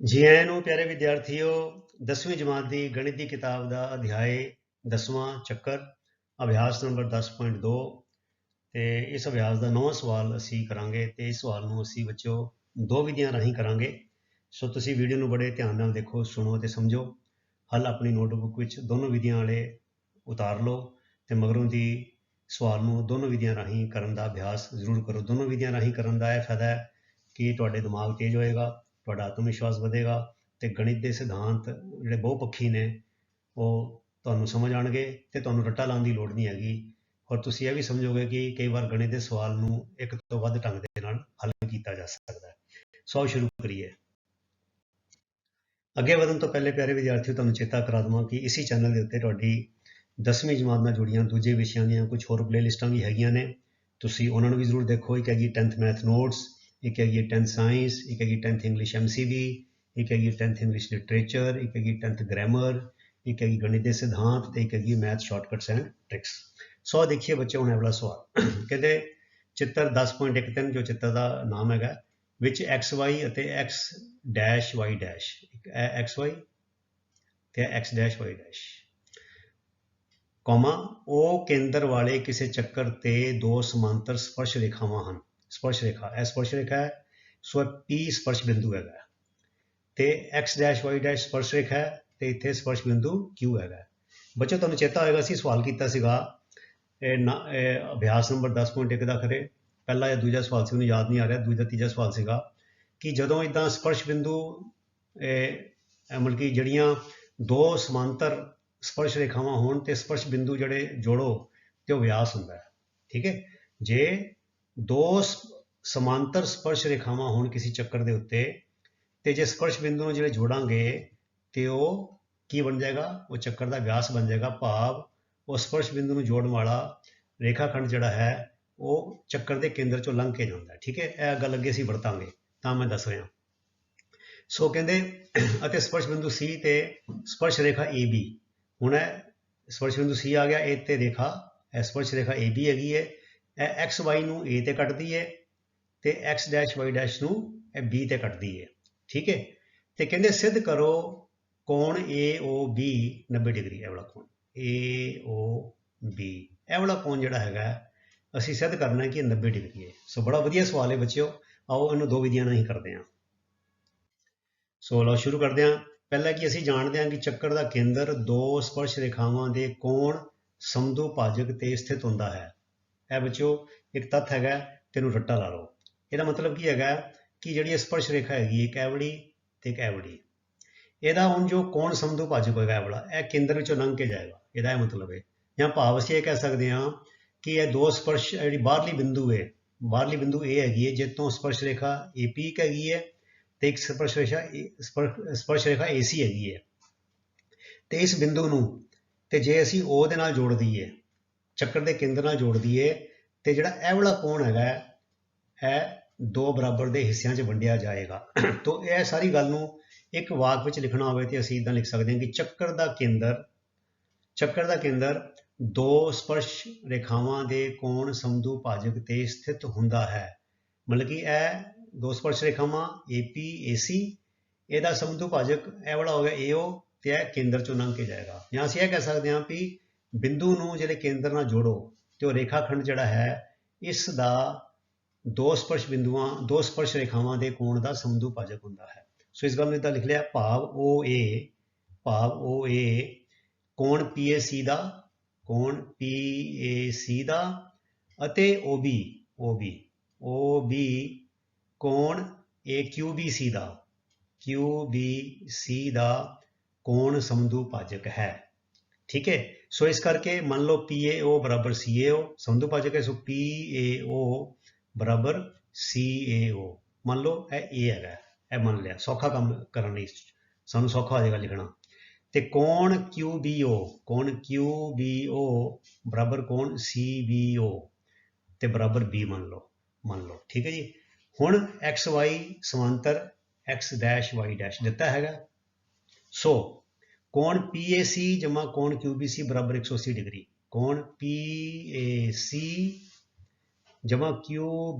ਜੀ ਆਇਆਂ ਨੂੰ ਪਿਆਰੇ ਵਿਦਿਆਰਥੀਓ 10ਵੀਂ ਜਮਾਤ ਦੀ ਗਣਿਤ ਦੀ ਕਿਤਾਬ ਦਾ ਅਧਿਆਇ 10ਵਾਂ ਚੱਕਰ, ਅਭਿਆਸ ਨੰਬਰ 10.2 ਤੇ ਇਸ ਅਭਿਆਸ ਦਾ ਨੌਵਾਂ ਸਵਾਲ ਅਸੀਂ ਕਰਾਂਗੇ ਤੇ ਇਸ ਸਵਾਲ ਨੂੰ ਅਸੀਂ ਬੱਚਿਓ ਦੋ ਵਿਧੀਆਂ ਰਾਹੀਂ ਕਰਾਂਗੇ। ਸੋ ਤੁਸੀਂ ਵੀਡੀਓ ਨੂੰ ਬੜੇ ਧਿਆਨ ਨਾਲ ਦੇਖੋ, ਸੁਣੋ ਤੇ ਸਮਝੋ। ਹੱਲ ਆਪਣੀ ਨੋਟਬੁੱਕ ਵਿੱਚ ਦੋਨੋਂ ਵਿਧੀਆਂ ਵਾਲੇ ਉਤਾਰ ਲਓ ਤੇ ਮਗਰੋਂ ਦੀ ਸਵਾਲ ਨੂੰ ਦੋਨੋਂ ਵਿਧੀਆਂ ਰਾਹੀਂ ਕਰਨ ਦਾ ਅਭਿਆਸ ਜ਼ਰੂਰ ਕਰੋ। ਦੋਨੋਂ ਵਿਧੀਆਂ ਰਾਹੀਂ ਕਰਨ ਦਾ ਇਹ ਫਾਇਦਾ ਹੈ ਕਿ ਤੁਹਾਡੇ ਦਿਮਾਗ ਤੇਜ਼ ਹੋਏਗਾ। ਤੁਹਾਡਾ ਆਤਮ ਵਿਸ਼ਵਾਸ ਵਧੇਗਾ ਤੇ ਗਣਿਤ ਦੇ ਸਿਧਾਂਤ ਜਿਹੜੇ ਬਹੁਪੱਖੀ ਨੇ, ਉਹ ਤੁਹਾਨੂੰ ਸਮਝ ਆਣਗੇ ਤੇ ਤੁਹਾਨੂੰ ਰੱਟਾ ਲਾਉਣ ਦੀ ਲੋੜ ਨਹੀਂ ਹੈਗੀ। ਔਰ ਤੁਸੀਂ ਇਹ ਵੀ ਸਮਝੋਗੇ ਕਿ ਕਈ ਵਾਰ ਗਣਿਤ ਦੇ ਸਵਾਲ ਨੂੰ ਇੱਕ ਤੋਂ ਵੱਧ ਢੰਗ ਦੇ ਨਾਲ ਹੱਲ ਕੀਤਾ ਜਾ ਸਕਦਾ ਹੈ। ਸੋ ਸ਼ੁਰੂ ਕਰੀਏ। ਅੱਗੇ ਵਧਣ ਤੋਂ ਪਹਿਲੇ ਪਿਆਰੇ ਵਿਦਿਆਰਥੀਓ, ਤੁਹਾਨੂੰ ਚੇਤਾ ਕਰਾ ਦਵਾਂ ਕਿ ਇਸੇ ਚੈਨਲ ਦੇ ਉੱਤੇ ਤੁਹਾਡੀ 10ਵੀਂ ਜਮਾਤ ਨਾਲ ਜੁੜੀਆਂ ਦੂਜੇ ਵਿਸ਼ਿਆਂ ਦੀਆਂ ਕੁਝ ਹੋਰ ਪਲੇਲਿਸਟਾਂ ਵੀ ਹੈਗੀਆਂ ਨੇ। ਤੁਸੀਂ ਉਹਨਾਂ ਨੂੰ ਵੀ ਜ਼ਰੂਰ ਦੇਖੋ। ਇੱਕ ਹੈਗੀ 10th ਮੈਥ ਨੋਟਸ ਇੱਕ ਹੈਗੀ 10th ਸਾਇੰਸ ਇੱਕ ਹੈਗੀ 10th ਇੰਗਲਿਸ਼ ਐਮਸੀਬੀ ਇੱਕ ਹੈਗੀ 10th ਇੰਗਲਿਸ਼ ਲਿਟਰੇਚਰ ਇੱਕ ਹੈਗੀ 10th ਗ੍ਰਾਮਰ ਇੱਕ ਹੈਗੀ ਗਣਿਤ ਦੇ ਸਿਧਾਂਤ ਤੇ ਇੱਕ ਹੈਗੀ math shortcuts and tricks so ਦੇਖੀਏ ਬੱਚੇ, ਹੁਣ ਇਹ ਸਵਾਲ। ਕਹਿੰਦੇ ਚਿੱਤਰ 10.13 ਜੋ ਚਿੱਤਰ ਦਾ ਨਾਮ ਹੈਗਾ, ਵਿੱਚ xy ਅਤੇ x ਡੈਸ਼ y ਡੈਸ਼ ਇੱਕ ਇਹ xy ਤੇ x dash y dash comma ਉਹ ਕੇਂਦਰ ਵਾਲੇ ਕਿਸੇ ਚੱਕਰ ਤੇ ਦੋ ਸਮਾਂਤਰ ਸਪਰਸ਼ ਰੇਖਾਵਾਂ ਹਨ। ਸਪਰਸ਼ ਰੇਖਾ ਇਹ ਸਪਰਸ਼ ਰੇਖਾ ਹੈ ਸੋ ਇਹ P ਸਪਰਸ਼ ਬਿੰਦੂ ਹੈਗਾ ਤੇ x-y' ਸਪਰਸ਼ ਰੇਖਾ ਹੈ ਤੇ ਇੱਥੇ ਸਪਰਸ਼ ਬਿੰਦੂ Q ਹੈਗਾ ਬੱਚੋ ਤੁਹਾਨੂੰ ਚੇਤਾ ਹੋਏਗਾ ਅਸੀਂ ਸਵਾਲ ਕੀਤਾ ਸੀਗਾ ਇਹ ਨਾ- ਇਹ ਅਭਿਆਸ ਨੰਬਰ 10.1 ਦਾ ਖਰੇ ਪਹਿਲਾ ਜਾਂ ਦੂਜਾ ਸਵਾਲ ਸੀ ਉਹਨੂੰ ਯਾਦ ਨਹੀਂ ਆ ਰਿਹਾ ਦੂਜਾ ਤੀਜਾ ਸਵਾਲ ਸੀਗਾ ਕਿ ਜਦੋਂ ਇਦਾਂ ਸਪਰਸ਼ ਬਿੰਦੂ ਇਹ ਮਤਲਬ ਕਿ ਜਿਹੜੀਆਂ ਦੋ ਸਮਾਂਤਰ ਸਪਰਸ਼ ਰੇਖਾਵਾਂ ਹੋਣ ਤੇ ਸਪਰਸ਼ ਬਿੰਦੂ ਜਿਹੜੇ ਜੋੜੋ ਤੇ ਉਹ ਵਿਆਸ ਹੁੰਦਾ ਹੈ ਠੀਕ ਹੈ ਜੇ ਦੋ ਸ- ਸਮਾਂਤਰ ਸਪਰਸ਼ ਰੇਖਾਵਾਂ ਹੋਣ ਕਿਸੇ ਚੱਕਰ ਦੇ ਉੱਤੇ ਤੇ ਜੇ ਸਪਰਸ਼ ਬਿੰਦੂ ਨੂੰ ਜਿਹੜੇ ਜੋੜਾਂਗੇ ਤੇ ਉਹ ਕੀ ਬਣ ਜਾਏਗਾ? ਉਹ ਚੱਕਰ ਦਾ ਵਿਆਸ ਬਣ ਜਾਏਗਾ, ਭਾਵ ਉਹ ਸਪਰਸ਼ ਬਿੰਦੂ ਨੂੰ ਜੋੜਨ ਵਾਲਾ ਰੇਖਾਖੰਡ ਜਿਹੜਾ ਹੈ, ਉਹ ਚੱਕਰ ਦੇ ਕੇਂਦਰ ਚੋਂ ਲੰਘ ਕੇ ਜਾਂਦਾ ਠੀਕ ਹੈ? ਇਹ ਗੱਲ ਅੱਗੇ ਅਸੀਂ ਵਰਤਾਂਗੇ, ਤਾਂ ਮੈਂ ਦੱਸ ਰਿਹਾ। ਸੋ ਕਹਿੰਦੇ ਅਤੇ ਸਪਰਸ਼ ਬਿੰਦੂ C ਤੇ ਸਪਰਸ਼ ਰੇਖਾ AB ਹੁਣ ਇਹ ਸਪਰਸ਼ ਬਿੰਦੂ C ਆ ਗਿਆ, ਇਹ ਤੇ ਰੇਖਾ, ਇਹ ਸਪਰਸ਼ ਰੇਖਾ AB ਹੈਗੀ ਹੈ x, y ਨੂੰ A ਤੇ ਕੱਟਦੀ ਹੈ ਤੇ x ਡੈਸ਼ y ਡੈਸ਼ ਨੂੰ ਇਹ B ਤੇ ਕੱਟਦੀ ਹੈ ਠੀਕ ਹੈ ਤੇ ਕਹਿੰਦੇ ਸਿੱਧ ਕਰੋ ਕੋਣ AOB 90 ਡਿਗਰੀ, ਇਹ ਵਾਲਾ ਕੋਣ। AOB ਇਹ ਵਾਲਾ ਕੋਣ ਜਿਹੜਾ ਹੈਗਾ, ਅਸੀਂ ਸਿੱਧ ਕਰਨਾ ਹੈ ਕਿ ਇਹ 90 ਡਿਗਰੀ ਹੈ ਸੋ ਬੜਾ ਵਧੀਆ ਸਵਾਲ ਹੈ ਬੱਚਿਓ, ਆਓ ਇਹਨੂੰ ਦੋ ਵਿਧੀਆਂ ਨਾਲ ਹੀ ਕਰਦੇ ਹਾਂ ਸੋ ਲਓ, ਸ਼ੁਰੂ ਕਰਦੇ ਹਾਂ ਪਹਿਲਾਂ ਕਿ ਅਸੀਂ ਜਾਣਦੇ ਹਾਂ ਕਿ ਚੱਕਰ ਦਾ ਕੇਂਦਰ ਦੋ ਸਪਰਸ਼ ਰੇਖਾਵਾਂ ਦੇ ਕੋਣ ਸਮਦੂ ਭਾਜਕ ਤੇ ਸਥਿਤ ਹੁੰਦਾ ਹੈ। ਇਹ ਬੱਚਿਓ, ਇੱਕ ਤੱਥ ਹੈਗਾ, ਤੈਨੂੰ ਰੱਟਾ ਲਾ ਲਓ। ਇਹਦਾ ਮਤਲਬ ਕੀ ਹੈਗਾ ਕਿ ਜਿਹੜੀ ਸਪਰਸ਼ ਰੇਖਾ ਹੈਗੀ ਇੱਕ ਐਵੜੀ ਤੇ ਇੱਕ ਐਵੜੀ ਇਹਦਾ ਹੁਣ ਜੋ ਕੋਣ ਸਮਦੂ ਭਾਜਕ ਹੋਏਗਾ ਇਹ ਵਾਲਾ, ਇਹ ਕੇਂਦਰ ਵਿੱਚੋਂ ਲੰਘ ਕੇ ਜਾਏਗਾ। ਇਹਦਾ ਇਹ ਮਤਲਬ ਹੈ। ਜਾਂ ਭਾਵ ਅਸੀਂ ਇਹ ਕਹਿ ਸਕਦੇ ਹਾਂ ਕਿ ਇਹ ਦੋ ਸਪਰਸ਼ ਜਿਹੜੀ ਬਾਹਰਲੀ ਬਿੰਦੂ ਹੈ, ਬਾਹਰਲੀ ਬਿੰਦੂ ਇਹ ਹੈਗੀ ਹੈ, ਜਿੱਥੋਂ ਸਪਰਸ਼ ਰੇਖਾ AP ਇੱਕ ਹੈਗੀ ਹੈ ਤੇ ਇੱਕ ਸਪਰਸ਼ ਰੇਖਾ ਸਪਰ- ਸਪਰਸ਼ ਰੇਖਾ AC ਹੈਗੀ ਹੈ। ਤੇ ਇਸ ਬਿੰਦੂ ਨੂੰ, ਤੇ ਜੇ ਅਸੀਂ O ਦੇ ਨਾਲ ਜੋੜ ਦਈਏ ਚੱਕਰ ਦੇ ਕੇਂਦਰ ਨਾਲ ਜੋੜਦੀ ਦਈਏ ਤੇ ਜਿਹੜਾ ਇਹ ਵਾਲਾ ਕੋਣ ਹੈਗਾ ਇਹ ਦੋ ਬਰਾਬਰ ਦੇ ਹਿੱਸਿਆਂ 'ਚ ਵੰਡਿਆ ਜਾਏਗਾ। ਤੋਂ ਇਹ ਸਾਰੀ ਗੱਲ ਨੂੰ ਇੱਕ ਵਾਕ ਵਿੱਚ ਲਿਖਣਾ ਹੋਵੇ ਤੇ ਅਸੀਂ ਇਦਾਂ ਲਿਖ ਸਕਦੇ ਹਾਂ ਕਿ ਚੱਕਰ ਦਾ ਕੇਂਦਰ, ਚੱਕਰ ਦਾ ਕੇਂਦਰ ਦੋ ਸਪਰਸ਼ ਰੇਖਾਵਾਂ ਦੇ ਕੋਣ ਸਮਦੂ ਭਾਜਕ ਤੇ ਸਥਿਤ ਹੁੰਦਾ ਹੈ। ਮਤਲਬ ਕਿ ਇਹ ਦੋ ਸਪਰਸ਼ ਰੇਖਾਵਾਂ AP AC ਇਹਦਾ ਸਮਦੂ ਭਾਜਕ, ਇਹ ਵਾਲਾ ਹੋ ਗਿਆ AO ਤੇ ਇਹ ਕੇਂਦਰ ਚੋਂ ਲੰਘ ਕੇ ਜਾਏਗਾ। ਜਾਂ ਅਸੀਂ ਇਹ ਕਹਿ ਸਕਦੇ ਹਾਂ ਵੀ ਬਿੰਦੂ ਨੂੰ ਜਿਹੜੇ ਕੇਂਦਰ ਨਾਲ ਜੋੜੋ ਤੇ ਉਹ ਰੇਖਾਖੰਡ ਜਿਹੜਾ ਹੈ, ਇਸ ਦਾ ਦੋ ਸਪਰਸ਼ ਬਿੰਦੂਆਂ, ਦੋ ਸਪਰਸ਼ ਰੇਖਾਵਾਂ ਦੇ ਕੋਣ ਦਾ ਸਮਦੂ ਭਾਜਕ ਹੁੰਦਾ ਹੈ। ਸੋ ਇਸ ਗੱਲ ਨੂੰ ਇਦਾਂ ਲਿਖ ਲਿਆ, ਭਾਵ OA ਭਾਵ OA ਕੋਣ PAC ਦਾ, ਕੋਣ PAC ਦਾ ਅਤੇ OB OB OB ਕੋਣ AQBC ਦਾ QBC ਦਾ ਕੋਣ ਸਮਦੂ ਭਾਜਕ ਹੈ। ਠੀਕ ਹੈ ਸੋ ਇਸ ਕਰਕੇ ਮੰਨ ਲਓ PAO ਬਰਾਬਰ CAO ਸਮਝੋ ਭਾਜਕ ਹੈ ਸੋ PAO ਬਰਾਬਰ CAO ਮੰਨ ਲਓ ਇਹ A ਹੈਗਾ ਇਹ ਮੰਨ ਲਿਆ ਸੌਖਾ ਕੰਮ ਕਰਨ ਲਈ ਸਾਨੂੰ ਸੌਖਾ ਹੋ ਜਾਏਗਾ ਲਿਖਣਾ ਤੇ ਕੋਣ QBO ਕੋਣ QBO ਬਰਾਬਰ ਕੋਣ CBO ਤੇ ਬਰਾਬਰ B ਮੰਨ ਲਓ ਮੰਨ ਲਓ ਠੀਕ ਹੈ ਜੀ ਹੁਣ XY ਸਮਾਂਤਰ x-y' ਦਿੱਤਾ ਹੈਗਾ ਸੋ x ਡੈਸ਼ y ਡੈਸ਼ ਦਿੱਤਾ ਹੈਗਾ ਸੋ ਕੋਣ PAC ਜਮਾ ਕੋਣ QBC ਬਰਾਬਰ 180 ਡਿਗਰੀ? ਕੋਣ PAC ਜਮਾ ਸੌ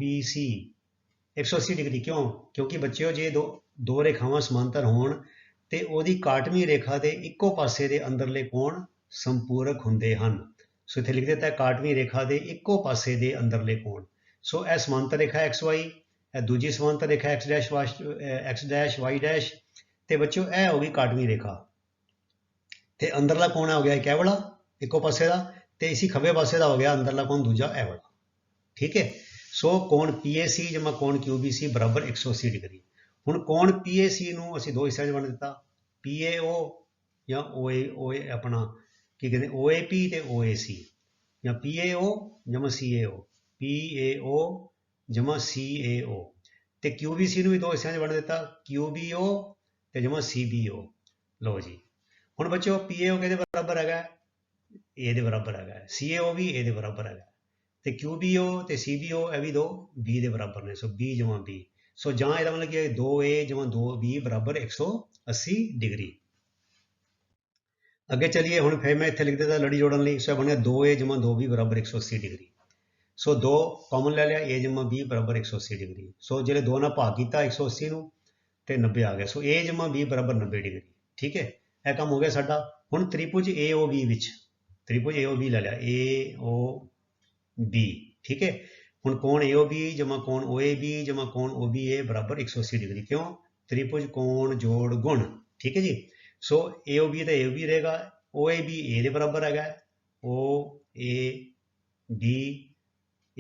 180 ਡਿਗਰੀ ਕਿਉਂ? ਕਿਉਂਕਿ ਬੱਚਿਓ, ਜੇ ਦੋ ਦੋ ਰੇਖਾਵਾਂ ਸਮਾਂਤਰ ਹੋਣ ਤੇ ਉਹਦੀ ਕਾਟਵੀਂ ਰੇਖਾ ਦੇ ਇੱਕੋ ਪਾਸੇ ਦੇ ਅੰਦਰਲੇ ਕੋਣ ਸੰਪੂਰਕ ਹੁੰਦੇ ਹਨ। ਸੋ ਇੱਥੇ ਲਿਖ ਦਿੱਤਾ ਹੈ ਕਾਟਵੀਂ ਰੇਖਾ ਦੇ ਇੱਕੋ ਪਾਸੇ ਦੇ ਅੰਦਰਲੇ ਕੋਣ। ਸੋ ਇਹ ਸਮਾਂਤਰ ਰੇਖਾ xy ਇਹ ਦੂਜੀ ਸਮਾਂਤਰ ਰੇਖਾ x dash x dash y dash ਤੇ ਬੱਚਿਓ, ਇਹ ਹੋ ਗਈ ਕਾਟਵੀਂ ਰੇਖਾ। ਤੇ ਅੰਦਰਲਾ ਕੋਣ ਹੋ ਗਿਆ ਇੱਕ ਇਹ ਵਾਲਾ ਇੱਕੋ ਪਾਸੇ ਦਾ, ਤੇ ਇਸੀ ਖੱਬੇ ਪਾਸੇ ਦਾ ਹੋ ਗਿਆ ਅੰਦਰਲਾ ਕੋਣ ਦੂਜਾ ਇਹ ਵਾਲਾ ਠੀਕ ਹੈ? ਸੋ ਕੋਣ PAC ਜਮਾ ਕੋਣ QBC ਬਰਾਬਰ 180 ਡਿਗਰੀ। ਹੁਣ ਕੋਣ PAC ਨੂੰ ਅਸੀਂ ਦੋ ਹਿੱਸਿਆਂ 'ਚ ਵੰਡ ਦਿੱਤਾ। PAO ਜਾਂ OA OA ਆਪਣਾ ਕੀ ਕਹਿੰਦੇ OAP ਤੇ OAC ਜਾਂ PAO ਜਮਾ CAO PAO ਜਮਾ CAO ਤੇ QBC ਨੂੰ ਵੀ ਦੋ ਹਿੱਸਿਆਂ 'ਚ ਵੰਡ ਦਿੱਤਾ। QBO ਤੇ ਜਮਾ CBO ਲਓ ਜੀ। ਹੁਣ ਬੱਚਿਓ PAO ਕਿਹਦੇ ਬਰਾਬਰ ਹੈਗਾ? ਏ ਦੇ ਬਰਾਬਰ ਹੈਗਾ। CAO ਵੀ A ਦੇ ਬਰਾਬਰ ਹੈਗਾ। ਤੇ QBO ਤੇ CBO ਇਹ ਵੀ ਦੋ ਬੀ ਦੇ ਬਰਾਬਰ ਨੇ। ਸੋ ਬੀ ਜਮਾ ਬੀ ਸੋ ਜਾਂ ਇਹਦਾ ਮਤਲਬ ਕੀ ਹੈ 2A ਜਮਾ 2B ਬਰਾਬਰ 180 ਡਿਗਰੀ। ਅੱਗੇ ਚਲਿਏ, ਹੁਣ ਫਿਰ ਮੈਂ ਇੱਥੇ ਲਿਖ ਦਿੱਤਾ ਲੜੀ ਜੋੜਨ ਲਈ ਸੋ ਇਹ ਬਣਿਆ 2A ਜਮਾ 2B ਬਰਾਬਰ 180 ਡਿਗਰੀ। ਸੋ 2 ਕਾਮਨ ਲੈ ਲਿਆ, A ਜਮਾ B ਬਰਾਬਰ 180 ਡਿਗਰੀ। ਸੋ ਜਿਹੜੇ ਦੋ ਨਾਲ ਭਾਗ ਕੀਤਾ 180 ਨੂੰ, ਤੇ 90 ਆ ਗਿਆ। ਸੋ A ਜਮਾ B ਬਰਾਬਰ 90 ਡਿਗਰੀ। ਠੀਕ ਹੈ? ਇਹ ਕੰਮ ਹੋ ਗਿਆ ਸਾਡਾ। ਹੁਣ ਤ੍ਰਿਭੁਜ AOB ਵਿੱਚ, ਤ੍ਰਿਭੁਜ AOB ਲੈ ਲਿਆ। AOB ਠੀਕ ਹੈ? ਹੁਣ ਕੋਣ AOB ਜਮਾ ਕੋਣ OAB ਜਮਾ ਕੋਣ OBA ਬਰਾਬਰ 180 ਡਿਗਰੀ। ਕਿਉਂ? ਤ੍ਰਿਭੁਜ ਕੋਣ ਜੋੜ ਗੁਣ, ਠੀਕ ਹੈ ਜੀ? ਸੋ AOB ਤਾਂ AOB ਰਹੇਗਾ। OAB A ਦੇ ਬਰਾਬਰ ਹੈਗਾ। OAB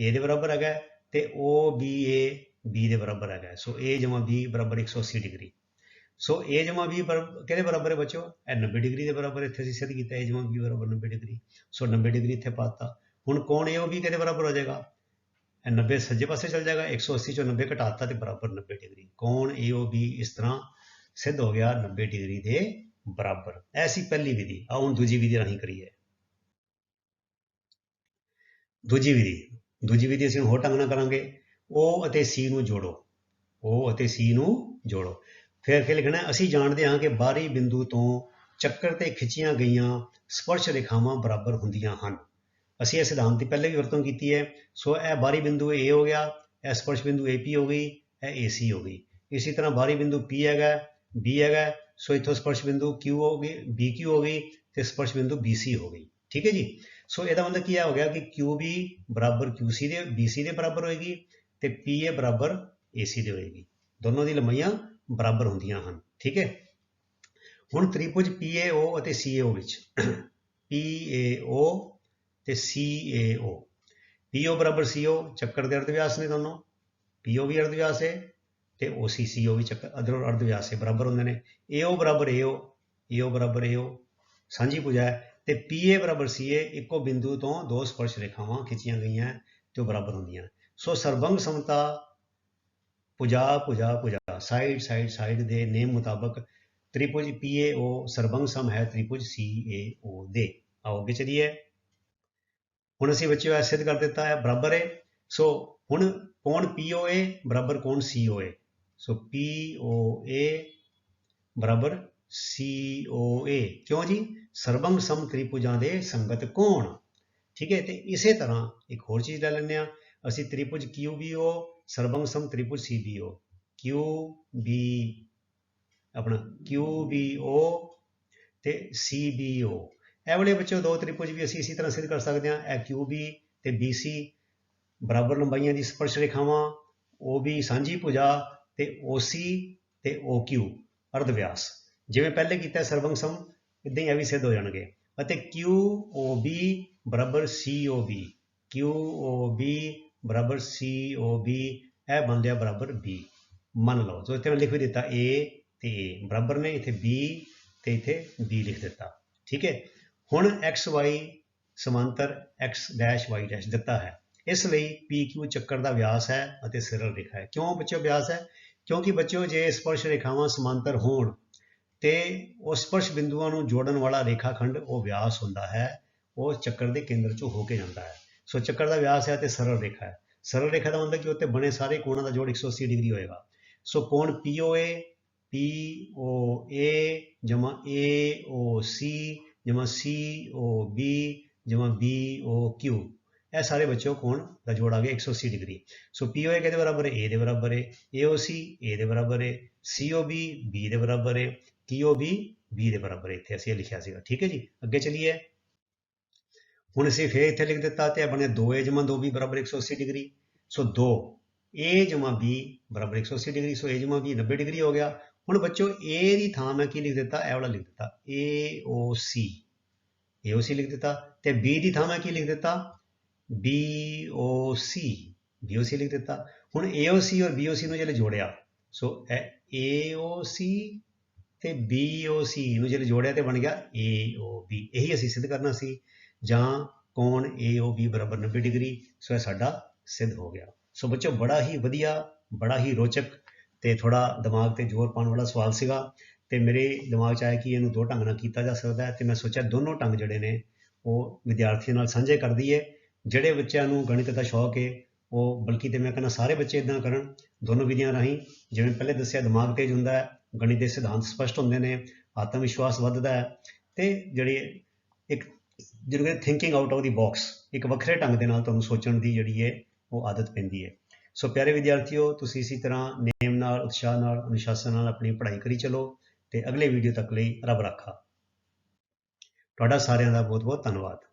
A ਦੇ ਬਰਾਬਰ ਹੈਗਾ। ਤੇ OBA B ਦੇ ਬਰਾਬਰ ਹੈਗਾ। ਸੋ A ਜਮਾ B ਬਰਾਬਰ 180 ਡਿਗਰੀ। ਸੋ A ਜਮਾ B ਬਰਾਬਰ ਕਿਹਦੇ ਬਰਾਬਰ ਹੈ ਬੱਚੋ ਇਹ 90 ਡਿਗਰੀ ਦੇ ਬਰਾਬਰ ਇੱਥੇ ਅਸੀਂ ਸਿੱਧ ਕੀਤਾ, A ਜਮਾ B ਬਰਾਬਰ 90 ਡਿਗਰੀ। ਸੋ 90 ਡਿਗਰੀ ਇੱਥੇ ਪਾਤਾ ਹੁਣ ਕੋਣ AOB ਕਿਹਦੇ ਬਰਾਬਰ ਹੋ ਜਾਏਗਾ? ਇਹ 90 ਸੱਜੇ ਪਾਸੇ ਚਲ ਜਾਏਗਾ 180 ਚੋਂ 90 ਘਟਾਤਾ ਤੇ ਬਰਾਬਰ 90 ਡਿਗਰੀ। ਕੋਣ AOB ਇਸ ਤਰ੍ਹਾਂ ਸਿੱਧ ਹੋ ਗਿਆ 90 ਡਿਗਰੀ ਦੇ ਬਰਾਬਰ? ਐਸੀ ਪਹਿਲੀ ਵਿਧੀ। ਆ ਹੁਣ ਦੂਜੀ ਵਿਧੀ ਰਾਹੀਂ ਕਰੀਏ। ਦੂਜੀ ਵਿਧੀ। ਦੂਜੀ ਵਿਧੀ ਅਸੀਂ ਹੋਰ ਢੰਗ ਨਾਲ ਕਰਾਂਗੇ। ਉਹ ਅਤੇ ਸੀ ਨੂੰ ਜੋੜੋ। ਉਹ ਅਤੇ ਸੀ ਨੂੰ ਜੋੜੋ। ਫਿਰ ਕੀ ਲਿਖਣਾ ਅਸੀਂ ਜਾਣਦੇ ਹਾਂ ਕਿ ਬਾਹਰੀ ਬਿੰਦੂ ਤੋਂ ਚੱਕਰ ਤੇ ਖਿੱਚੀਆਂ ਗਈਆਂ ਸਪਰਸ਼ ਰੇਖਾਵਾਂ ਬਰਾਬਰ ਹੁੰਦੀਆਂ ਹਨ। ਅਸੀਂ ਇਹ ਸਿਧਾਂਤ ਦੀ ਪਹਿਲੇ ਵੀ ਵਰਤੋਂ ਕੀਤੀ ਹੈ। ਸੋ ਇਹ ਬਾਹਰੀ ਬਿੰਦੂ A ਹੋ ਗਿਆ, ਇਹ ਸਪਰਸ਼ ਬਿੰਦੂ AP ਹੋ ਗਈ, ਇਹ AC ਹੋ ਗਈ। ਇਸੇ ਤਰ੍ਹਾਂ ਬਾਹਰੀ ਬਿੰਦੂ P ਹੈਗਾ, B ਹੈਗਾ, ਸੋ ਇੱਥੋਂ ਸਪਰਸ਼ ਬਿੰਦੂ Q ਹੋ ਗਈ BQ ਹੋ ਗਈ ਤੇ ਸਪਰਸ਼ ਬਿੰਦੂ BC ਹੋ ਗਈ। ਠੀਕ ਹੈ ਜੀ? ਸੋ ਇਹਦਾ ਮਤਲਬ ਕੀ ਹੋ ਗਿਆ ਕਿ QB ਬਰਾਬਰ QC ਦੇ BC ਦੇ ਬਰਾਬਰ ਹੋਏਗੀ ਤੇ PA ਬਰਾਬਰ AC ਦੇ ਹੋਏਗੀ। ਦੋਨੋਂ ਦੀ ਲੰਬਾਈਆਂ ਬਰਾਬਰ ਹੁੰਦੀਆਂ ਹਨ, ਠੀਕ ਹੈ? ਹੁਣ ਤ੍ਰਿਭੁਜ PAO ਅਤੇ CAO ਵਿੱਚ PAO ਤੇ CAO PO ਬਰਾਬਰ CO ਚੱਕਰ ਦੇ ਅਰਧ ਵਿਆਸ ਨੇ ਦੋਨੋਂ। PO ਵੀ ਅਰਧ ਵਿਆਸ ਹੈ ਤੇ OCCO ਵੀ ਚੱਕਰ, ਅਦਰ ਅਰਧ ਵਿਆਸ ਹੈ ਬਰਾਬਰ ਹੁੰਦੇ ਨੇ। AO ਬਰਾਬਰ AO AO ਬਰਾਬਰ AO ਸਾਂਝੀ ਭੁਜਾ ਹੈ। ਤੇ PA ਬਰਾਬਰ CA ਇੱਕੋ ਬਿੰਦੂ ਤੋਂ ਦੋ ਸਪਰਸ਼ ਰੇਖਾਵਾਂ ਖਿੱਚੀਆਂ ਗਈਆਂ ਤੇ ਉਹ ਬਰਾਬਰ ਹੁੰਦੀਆਂ। ਸੋ ਸਰਬੰਗ ਸਮਤਾ ਪੁਜਾ ਪੁਜਾ ਭੁਜਾ ਸਾਈਡ ਸਾਈਡ ਸਾਈਡ ਦੇ ਨੇਮ ਮੁਤਾਬਕ ਤ੍ਰਿਭੁਜ PAO ਸਰਬੰਗ ਸਮ ਹੈ ਤ੍ਰਿਭੁਜ CAO ਦੇ। ਆਓ ਅੱਗੇ ਚਲੀਏ। ਹੁਣ ਅਸੀਂ ਬੱਚਿਓ ਇਹ ਸਿੱਧ ਕਰ ਦਿੱਤਾ ਹੈ, ਬਰਾਬਰ ਹੈ। ਸੋ ਹੁਣ ਕੋਣ POA ਬਰਾਬਰ ਕੋਣ COA ਸੋ POA ਬਰਾਬਰ COA ਕਿਉਂ ਜੀ? ਸਰਬੰਗ ਸਮ ਤ੍ਰਿਭੁਜਾਂ ਦੇ ਸੰਗਤ ਕੋਣ? ਠੀਕ ਹੈ, ਤੇ ਇਸੇ ਤਰ੍ਹਾਂ ਇੱਕ ਹੋਰ ਚੀਜ਼ ਲੈ ਲੈਂਦੇ ਆ ਅਸੀਂ ਤ੍ਰਿਭੁਜ QBO ਸਰਬੰਗ ਸਮ ਤ੍ਰਿਭੁਜ CBO QB ਆਪਣਾ QBO ਤੇ CBO ਇਹ ਵਾਲੇ ਬੱਚਿਓ ਦੋ ਤ੍ਰਿਪੁਜ ਵੀ ਅਸੀਂ ਇਸੇ ਤਰ੍ਹਾਂ ਸਿੱਧ ਕਰ ਸਕਦੇ ਹਾਂ, ਇਹ QB ਤੇ BC ਬਰਾਬਰ ਲੰਬਾਈਆਂ ਦੀ ਸਪਰਸ਼ ਰੇਖਾਵਾਂ OB ਸਾਂਝੀ ਭੁਜਾ ਤੇ OC ਤੇ OQ ਅਰਧ ਵਿਆਸ ਜਿਵੇਂ ਪਹਿਲੇ ਕੀਤਾ ਸਰਬੰਗ ਸਮ ਇਦਾਂ ਹੀ ਇਹ ਵੀ ਸਿੱਧ ਹੋ ਜਾਣਗੇ। ਅਤੇ QOB ਬਰਾਬਰ COB QOB ਬਰਾਬਰ ਸੀ ਓ ਬੀ ਇਹ ਬਣ ਲਿਆ ਬਰਾਬਰ B ਮੰਨ ਲਓ ਸੋ ਇੱਥੇ ਮੈਂ ਲਿਖ ਵੀ ਦਿੱਤਾ A ਤੇ A, ਬਰਾਬਰ ਨੇ ਇੱਥੇ B ਤੇ ਇੱਥੇ B ਲਿਖ ਦਿੱਤਾ, ਠੀਕ ਹੈ? ਹੁਣ XY ਸਮਾਂਤਰ x-y' ਦਿੱਤਾ ਹੈ। ਇਸ ਲਈ PQ ਚੱਕਰ ਦਾ ਵਿਆਸ ਹੈ ਅਤੇ ਸਰਲ ਰੇਖਾ ਹੈ। ਕਿਉਂ ਬੱਚਿਓ ਵਿਆਸ ਹੈ? ਕਿਉਂਕਿ ਬੱਚਿਓ ਜੇ ਸਪਰਸ਼ ਰੇਖਾਵਾਂ ਸਮਾਂਤਰ ਹੋਣ ਤੇ ਉਹ ਸਪਰਸ਼ ਬਿੰਦੂਆਂ ਨੂੰ ਜੋੜਨ ਵਾਲਾ ਰੇਖਾਖੰਡ ਉਹ ਵਿਆਸ ਹੁੰਦਾ ਹੈ, ਉਹ ਚੱਕਰ ਦੇ ਕੇਂਦਰ ਚੋਂ ਹੋ ਕੇ ਜਾਂਦਾ ਹੈ। ਸੋ ਚੱਕਰ ਦਾ ਵਿਆਸ ਹੈ ਤੇ ਸਰਲ ਰੇਖਾ ਹੈ। ਸਰਲ ਰੇਖਾ ਦਾ ਮਤਲਬ ਕਿ ਉੱਤੇ ਬਣੇ ਸਾਰੇ ਕੋਣਾਂ ਦਾ ਜੋੜ 180 ਡਿਗਰੀ ਹੋਏਗਾ। ਸੋ ਕੋਣ POA POA ਜਮਾ AOC ਜਮਾ COB ਜਮਾ BOQ ਇਹ ਸਾਰੇ ਬੱਚਿਓ ਕੋਣ ਦਾ ਜੋੜ ਆ ਗਿਆ 180 ਡਿਗਰੀ। ਸੋ POA ਕਿਹਦੇ ਬਰਾਬਰ ਹੈ? A ਦੇ ਬਰਾਬਰ ਹੈ। AOC A ਦੇ ਬਰਾਬਰ ਹੈ। COB B ਦੇ ਬਰਾਬਰ ਹੈ। TOB B ਦੇ ਬਰਾਬਰ ਇੱਥੇ ਅਸੀਂ ਇਹ ਲਿਖਿਆ ਸੀਗਾ। ਠੀਕ ਹੈ ਜੀ? ਅੱਗੇ ਚਲੀਏ। ਹੁਣ ਅਸੀਂ ਫੇਰ ਇੱਥੇ ਲਿਖ ਦਿੱਤਾ ਤੇ ਇਹ ਬਣਿਆ 2a ਜਮਾ 2b ਬਰਾਬਰ 180 ਡਿਗਰੀ। ਸੋ 2 a ਜਮਾ b ਬਰਾਬਰ 180 ਡਿਗਰੀ, ਸੋ a ਜਮਾ b 90 ਡਿਗਰੀ ਹੋ ਗਿਆ। ਹੁਣ ਬੱਚੋ a ਦੀ ਥਾਂ ਮੈਂ ਕੀ ਲਿਖ ਦਿੱਤਾ? ਇਹ ਵਾਲਾ ਲਿਖ ਦਿੱਤਾ। AOC AOC ਲਿਖ ਦਿੱਤਾ। ਤੇ b ਦੀ ਥਾਂ ਮੈਂ ਕੀ ਲਿਖ ਦਿੱਤਾ? BOC BOC ਲਿਖ ਦਿੱਤਾ। ਹੁਣ AOC ਔਰ BOC ਨੂੰ ਜਿਹੜੇ ਜੋੜਿਆ, ਸੋ ਇਹ AOC ਤੇ BOC ਨੂੰ ਜਿਹੜੇ ਜੋੜਿਆ ਤੇ ਬਣ ਗਿਆ AOB ਇਹੀ ਅਸੀਂ ਸਿੱਧ ਕਰਨਾ ਸੀ। ਜਾਂ ਕੋਣ AOB ਬਰਾਬਰ 90 ਡਿਗਰੀ, ਸੋ ਇਹ ਸਾਡਾ ਸਿੱਧ ਹੋ ਗਿਆ। ਸੋ ਬੱਚੋ, ਬੜਾ ਹੀ ਵਧੀਆ, ਬੜਾ ਹੀ ਰੋਚਕ ਤੇ ਥੋੜਾ ਦਿਮਾਗ ਤੇ ਜ਼ੋਰ ਪਾਉਣ ਵਾਲਾ ਸਵਾਲ ਸੀਗਾ ਤੇ ਮੇਰੇ ਦਿਮਾਗ 'ਚ ਆਇਆ ਕਿ ਇਹਨੂੰ ਦੋ ਢੰਗ ਨਾਲ ਕੀਤਾ ਜਾ ਸਕਦਾ ਹੈ ਤੇ ਮੈਂ ਸੋਚਿਆ ਦੋਨੋਂ ਢੰਗ ਜਿਹੜੇ ਨੇ ਉਹ ਵਿਦਿਆਰਥੀਆਂ ਨਾਲ ਸਾਂਝੇ ਕਰ ਦਈਏ। ਜਿਹੜੇ ਬੱਚਿਆਂ ਨੂੰ ਗਣਿਤ ਦਾ ਸ਼ੌਕ ਹੈ ਉਹ ਬਲਕਿ ਤੇ ਮੈਂ ਕਹਿੰਦਾ ਸਾਰੇ ਬੱਚੇ ਇਦਾਂ ਕਰਨ, ਦੋਨੋਂ ਵਿਧੀਆਂ ਰਾਹੀਂ, ਜਿਵੇਂ ਪਹਿਲੇ ਦੱਸਿਆ ਦਿਮਾਗ ਤੇਜ਼ ਹੁੰਦਾ ਹੈ, ਗਣਿਤ ਦੇ ਸਿਧਾਂਤ ਸਪਸ਼ਟ ਹੁੰਦੇ ਨੇ ਆਤਮ ਵਿਸ਼ਵਾਸ ਵੱਧਦਾ ਹੈ ਤੇ ਜਿਹੜੀ ਇੱਕ ਜਿਹਨੂੰ ਕਹਿੰਦੇ thinking out of the box ਇੱਕ ਵੱਖਰੇ ਢੰਗ ਦੇ ਨਾਲ ਤੁਹਾਨੂੰ ਸੋਚਣ ਦੀ ਜਿਹੜੀ ਹੈ ਉਹ ਆਦਤ ਪੈਂਦੀ ਹੈ। ਸੋ ਪਿਆਰੇ ਵਿਦਿਆਰਥੀਓ, ਤੁਸੀਂ ਇਸੇ ਤਰ੍ਹਾਂ ਨੇਮ ਨਾਲ, ਉਤਸ਼ਾਹ ਨਾਲ, ਅਨੁਸ਼ਾਸਨ ਨਾਲ ਆਪਣੀ ਪੜ੍ਹਾਈ ਕਰੀ ਚਲੋ ਤੇ ਅਗਲੇ ਵੀਡੀਓ ਤੱਕ ਲਈ ਰੱਬ ਰਾਖਾ। ਤੁਹਾਡਾ ਸਾਰਿਆਂ ਦਾ ਬਹੁਤ ਬਹੁਤ ਧੰਨਵਾਦ।